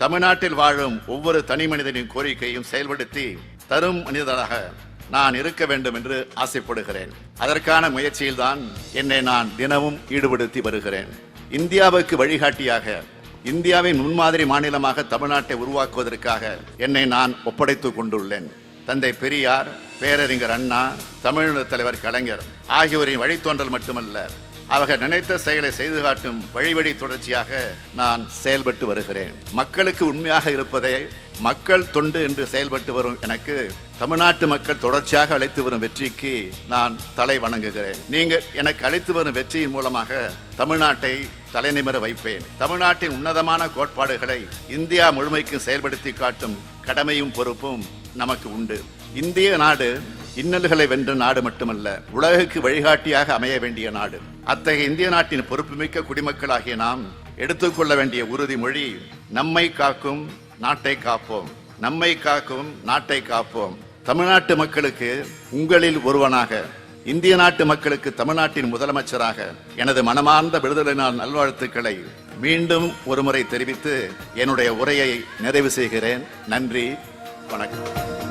தமிழ்நாட்டில் வாழும் ஒவ்வொரு தனி மனிதனின் கோரிக்கையும் செயல்படுத்தி தரும் மனிதனாக நான் இருக்க வேண்டும் என்று ஆசைப்படுகிறேன். அதற்கான முயற்சியில் தான் என்னை நான் தினமும் ஈடுபடுத்தி வருகிறேன். இந்தியாவுக்கு வழிகாட்டியாக இந்தியாவின் முன்மாதிரி மாநிலமாக தமிழ்நாட்டை உருவாக்குவதற்காக என்னை நான் ஒப்படைத்துக் கொண்டுள்ளேன். தந்தை பெரியார் பேரறிஞர் அண்ணா தமிழக தலைவர் கலைஞர் ஆகியோரின் வழித்தோன்றல் மட்டுமல்ல அவர்கள் நினைத்த செயலை செய்து காட்டும் வழிவழி தொடர்ச்சியாக நான் செயல்பட்டு வருகிறேன். மக்களுக்கு உண்மையாக இருப்பதே மக்கள் தொண்டு என்று செயல்பட்டு வரும் எனக்கு தமிழ்நாட்டு மக்கள் தொடர்ச்சியாக அழைத்து வரும் வெற்றிக்கு நான் தலை வணங்குகிறேன். நீங்கள் எனக்கு அழைத்து வரும் வெற்றியின் மூலமாக தமிழ்நாட்டை தலைநிமிர வைப்பேன். தமிழ்நாட்டின் உன்னதமான கோட்பாடுகளை இந்தியா முழுமைக்கு செயல்படுத்தி காட்டும் கடமையும் பொறுப்பும் நமக்கு உண்டு. இந்திய நாடு இன்னல்களை வென்ற நாடு மட்டுமல்ல உலகுக்கு வழிகாட்டியாக அமைய வேண்டிய நாடு. அத்தகைய இந்திய நாட்டின் பொறுப்புமிக்க குடிமக்களாகிய நாம் எடுத்துக்கொள்ள வேண்டிய உறுதிமொழி நம்மை காக்கும் நாட்டை காப்போம். நம்மை காக்கும் நாட்டை காப்போம். தமிழ்நாட்டு மக்களுக்கு உங்களில் ஒருவனாக இந்திய நாட்டு மக்களுக்கு தமிழ்நாட்டின் முதலமைச்சராக எனது மனமார்ந்த விடுதலை நாள் நல்வாழ்த்துக்களை மீண்டும் ஒருமுறை தெரிவித்து என்னுடைய உரையை நிறைவு செய்கிறேன். நன்றி வணக்கம்.